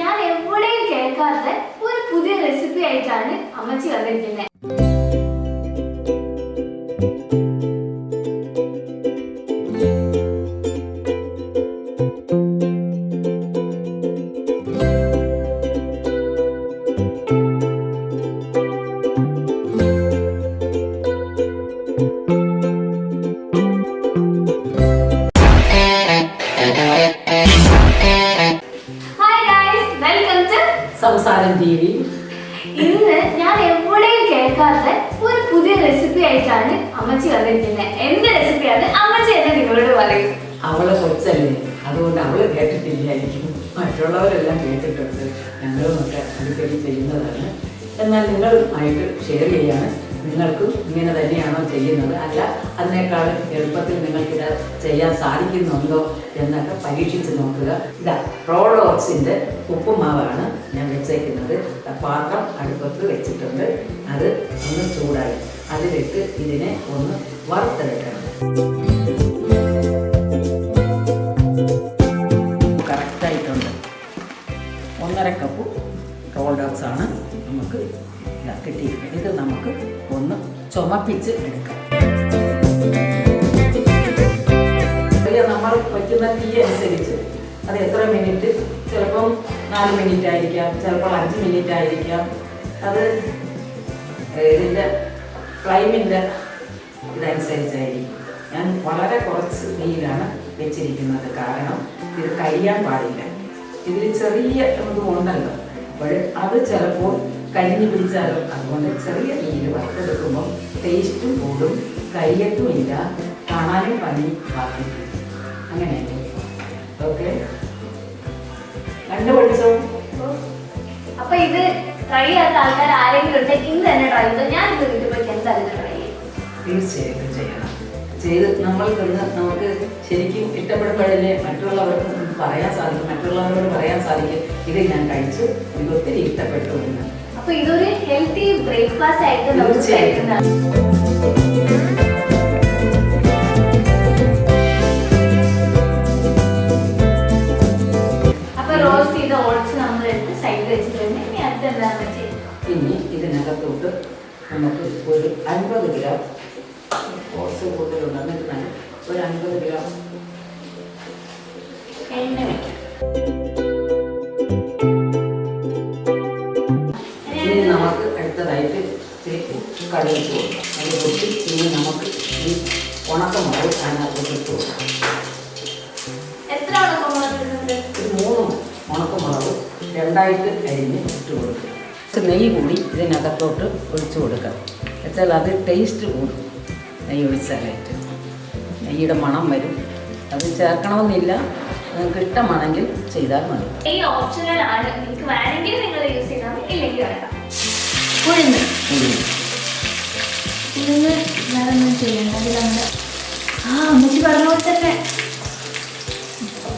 ഞാൻ എവിടെയും കേൾക്കാത്ത ഒരു പുതിയ റെസിപ്പി ആയിട്ടാണ് അമ്മച്ചി വന്നിരിക്കുന്നത് സംസാരം ടി വി ഇന്ന് ഞാൻ എവിടെയും കേൾക്കാത്ത ഒരു പുതിയ റെസിപ്പി ആയിട്ടാണ് അമ്മച്ചി വന്നിരിക്കുന്നത്. എന്ത് റെസിപ്പിയാണ് അമ്മച്ചി എന്നെ നിങ്ങളോട് പറയും. അവളെ കൊച്ചല്ലേ അതുകൊണ്ട് അവൾ കേട്ടിട്ടില്ലായിരിക്കും. മറ്റുള്ളവരെല്ലാം കേട്ടിട്ടുണ്ട്. ഞങ്ങളും ഒക്കെ അടിക്കടി ചെയ്യുന്നതാണ്. എന്നാൽ നിങ്ങളുമായിട്ട് ഷെയർ ചെയ്യാണ്. നിങ്ങൾക്കും ഇങ്ങനെ തന്നെയാണോ ചെയ്യുന്നത്? അല്ല അതിനേക്കാൾ എളുപ്പത്തിൽ നിങ്ങൾക്കിത് ചെയ്യാൻ സാധിക്കുന്നുണ്ടോ എന്നൊക്കെ പരീക്ഷിച്ച് നോക്കുക. ഇതാ റോളോക്സിന്റെ ഉപ്പുമാവാണ് ഞാൻ വെച്ചേക്കുന്നത്. പാത്രം അടുപ്പത്ത് വെച്ചിട്ടുണ്ട്. അത് ഒന്ന് ചൂടായി. അതിലിട്ട് ഇതിനെ ഒന്ന് വറുത്തെടുക്കണം. കറക്റ്റായിട്ടുണ്ട് ഒന്നര കപ്പ് റോൾഡോക്സ് ആണ് നമുക്ക് കിട്ടിയിരിക്കുന്നത് ഇത് നമുക്ക് ഒന്ന് ചുമപ്പിച്ച് എടുക്കാം. നമ്മൾ വയ്ക്കുന്ന തീ അനുസരിച്ച്. അത് എത്ര മിനിറ്റ്? ചിലപ്പം നാല് മിനിറ്റ് ആയിരിക്കാം ചിലപ്പോൾ അഞ്ച് മിനിറ്റ് ആയിരിക്കാം. അത് ഇതിന്റെ ഫ്ലൈമിന്റെ ഇതനുസരിച്ചായിരിക്കും. ഞാൻ വളരെ കുറച്ച് തീയിലാണ് വെച്ചിരിക്കുന്നത്. കാരണം ഇത് കരിയാൻ പാടില്ല. ഇതിൽ ചെറിയ ഉണ്ടല്ലോ. അപ്പോൾ അത് ചിലപ്പോൾ കരിഞ്ഞു പിടിച്ചാലോ? അതുകൊണ്ട് ചെറിയ രീതിയിൽ വറുത്തെടുക്കുമ്പോൾ ടേസ്റ്റും കൂടും. കരിയത്തുമില്ല കാണാനും പനി ബാക്കി അങ്ങനെയല്ലേ? ഓക്കെ കണ്ടുപിടിച്ചോ അപ്പൊ ഇത് ട്രൈ ചെയ്യാത്ത ആൾക്കാർ ആരെങ്കിലും ഉണ്ടെങ്കിൽ ഇന്ന് തന്നെ ട്രൈ ചെയ്തോ? ഞാൻ ഇത് വീട്ടിൽ പോയി എന്തായാലും ട്രൈ ചെയ്യും. തീർച്ചയായിട്ടും ചെയ്യണം. ചെയ്ത് നമ്മൾ തിന്ന് നമുക്ക് ശരിക്കും ഇഷ്ടപ്പെടുമ്പോഴല്ലേ മറ്റുള്ളവർക്ക് പറയാൻ സാധിക്കും. മറ്റുള്ളവരോട് പറയാൻ സാധിക്കും. ഇത് ഞാൻ കഴിച്ചു. എനിക്ക് ഒത്തിരി ഇഷ്ടപ്പെട്ടു എന്ന്. അപ്പൊ ഇതൊരു ഹെൽത്തി ബ്രേക്ക്ഫാസ്റ്റ് ആയിട്ട് നമുക്ക്. കഴിക്കുന്നതാണ്. ഇനി ഇതിനകത്തോട്ട് നമുക്ക് ഒരു അൻപത് ഗ്രാം ഓട്സ് കൂടുതലുണ്ടെന്ന് ഇരുന്നാൽ ഒരു അൻപത് ഗ്രാം എണ്ണ വെക്കാം. കടുക് കൊടുക്കാം അത് പൊട്ടി ഇനി നമുക്ക് ഈ ഉണക്കമുളക് അതിനകത്തോട്ട് ഇട്ട് കൊടുക്കാം എത്ര ഒരു മൂന്ന് ഉണക്കമുളക് രണ്ടായിട്ട് അരിഞ്ഞ് ഇട്ട് കൊടുക്കുക. കുറച്ച് നെയ്യ് കൂടി ഇതിനകത്തോട്ട് ഒഴിച്ചു കൊടുക്കാം വെച്ചാൽ അത് ടേസ്റ്റ് കൂടും. നെയ്യ് ഒഴിച്ചാലായിട്ട്. നെയ്യുടെ മണം വരും. അത് ചേർക്കണമെന്നില്ല. നിങ്ങൾക്ക് ഇഷ്ടമാണെങ്കിൽ ചെയ്താൽ മതി. ഈ ഓപ്ഷണൽ ആണ് നിങ്ങൾക്ക് വേണമെങ്കിൽ നിങ്ങൾ യൂസ് ചെയ്താൽ ഇല്ലെങ്കിൽ വേണ്ട. ഉഴുന്ന് ഉഴുന്ന് വേറെ ഒന്നും ചെയ്യണ്ട അത് നമ്മുടെ ആ അമ്മച്ചി പറഞ്ഞ പോലെ തന്നെ.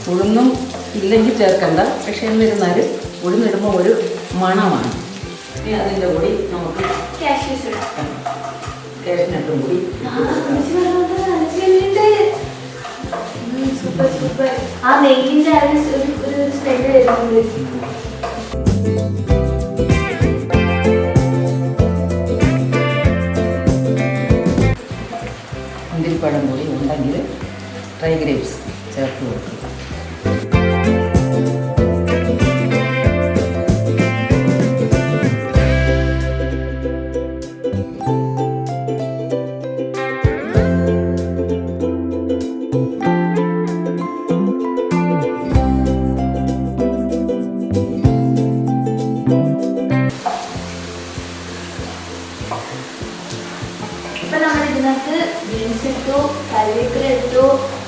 ഉഴുന്നും ഇല്ലെങ്കിൽ ചേർക്കണ്ട. പക്ഷെ എന്നിരുന്നാലും ഉഴുന്നിടുമ്പോൾ ഒരു മണമാണ്. ഇനി അതിന്റെ കൂടി നമുക്ക് കാഷ്യൂസ് ഇടാം. കാഷ്നട്ടും കൂടി സൂപ്പർ സൂപ്പർ ആ നെയ്യിന്റെ ആ ഒരു ഒരു- ഒരു സ്മെല്ല് വരുന്നുണ്ട്. മുന്തിരിപ്പഴം കൂടി ഉണ്ടെങ്കിൽ ഡ്രൈ ഗ്രേപ്സ് ചേർത്ത് കൊടുക്കുക. ഇതിനകത്ത് ബീൻസ് ഇട്ടു കറിവേപ്പില ഇട്ടു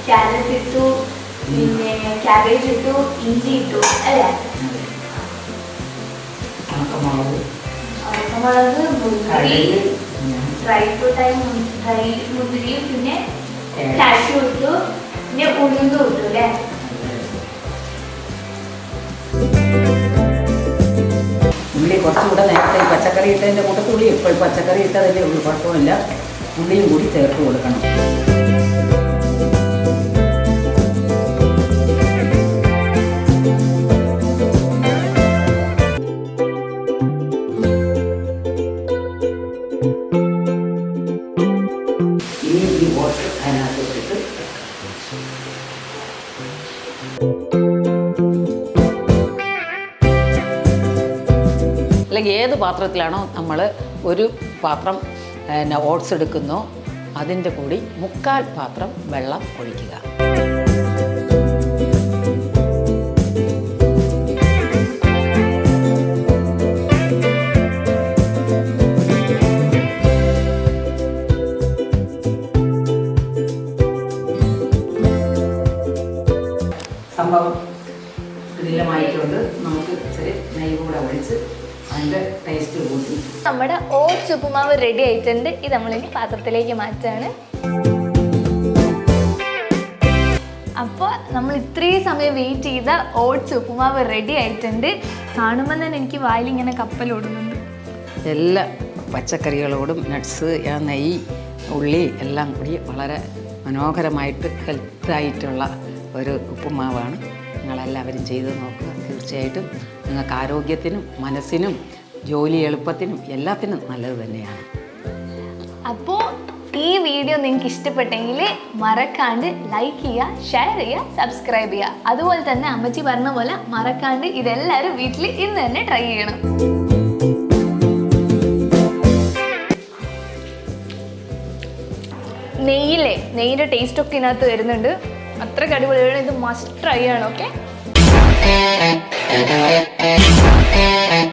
ക്യാരറ്റ് ഇട്ടു പിന്നെ ക്യാബേജ് ഇട്ടു ഇഞ്ചി ഇട്ടു അല്ലേ? ഉണക്കമുളക്. മുന്തിരി ഡ്രൈ ഫ്രൂട്ടായ ഡ്രൈ മുന്തിരിയും പിന്നെ. കാഷ്യൂ ഇട്ടു പിന്നെ ഉഴുന്നും ഇട്ടു അല്ലേ? ഉള്ളി കുറച്ചുകൂടെ നേരത്തെ പച്ചക്കറി ഇട്ടതിന്റെ കൂട്ടത്തിൽ ഉള്ളി ഇപ്പോൾ പച്ചക്കറി ഇട്ടതല്ലേ ഉള്ളൂ കുഴപ്പമില്ല ഉള്ളിയും കൂടി ചേർത്ത് കൊടുക്കണം. അല്ലെങ്കിൽ ഏത് പാത്രത്തിലാണോ നമ്മൾ ഒരു പാത്രം പിന്നെ ഓട്സ് എടുക്കുന്നു. അതിന്റെ കൂടി മുക്കാൽ പാത്രം വെള്ളം ഒഴിക്കുക. സംഭവം ഇതിലമായിട്ടുണ്ട് നമുക്ക് ഇച്ചിരി നെയ്യ് കൂടെ ഒഴിച്ച് അതിന്റെ ടേസ്റ്റ് കൂട്ടി. നമ്മുടെ ഓട്സ് ഉപ്പുമാവ് റെഡി ആയിട്ടുണ്ട്. ഇത് നമ്മളിനി പാത്രത്തിലേക്ക് മാറ്റാണ്. അപ്പോൾ നമ്മൾ ഇത്രയും സമയം വെയിറ്റ് ചെയ്ത ഓട്സ് ഉപ്പുമാവ് റെഡി ആയിട്ടുണ്ട്. കാണുമ്പോൾ തന്നെ എനിക്ക് വായിൽ ഇങ്ങനെ കപ്പലോടുന്നുണ്ട് എല്ലാ പച്ചക്കറികളോടും നട്ട്സ് ആ നെയ്യ് ഉള്ളി എല്ലാം കൂടി വളരെ മനോഹരമായിട്ട് ഹെൽത്തായിട്ടുള്ള ഒരു ഉപ്പുമാവാണ്. നിങ്ങളെല്ലാവരും ചെയ്ത് നോക്കുക. തീർച്ചയായിട്ടും നിങ്ങൾക്ക് ആരോഗ്യത്തിനും മനസ്സിനും ജോലി എളുപ്പത്തിനും എല്ലാത്തിനും നല്ലത് തന്നെയാണ്. അപ്പോൾ ഈ വീഡിയോ നിങ്ങൾക്ക് ഇഷ്ടപ്പെട്ടെങ്കിൽ മറക്കാണ്ട് ലൈക്ക് ചെയ്യുക ഷെയർ ചെയ്യുക സബ്സ്ക്രൈബ് ചെയ്യുക. അതുപോലെ തന്നെ അമ്മച്ചി പറഞ്ഞ പോലെ മറക്കാണ്ട് ഇതെല്ലാവരും വീട്ടിൽ ഇന്ന് തന്നെ ട്രൈ ചെയ്യണം. നെയ്യില്ലേ? നെയ്യിന്റെ ടേസ്റ്റ് ഒക്കെ ഇതിനകത്ത് വരുന്നുണ്ട്. അത്ര അടിപൊളിയാണ്. ഇത് മസ്റ്റ് ട്രൈ ആണ് ഓക്കെ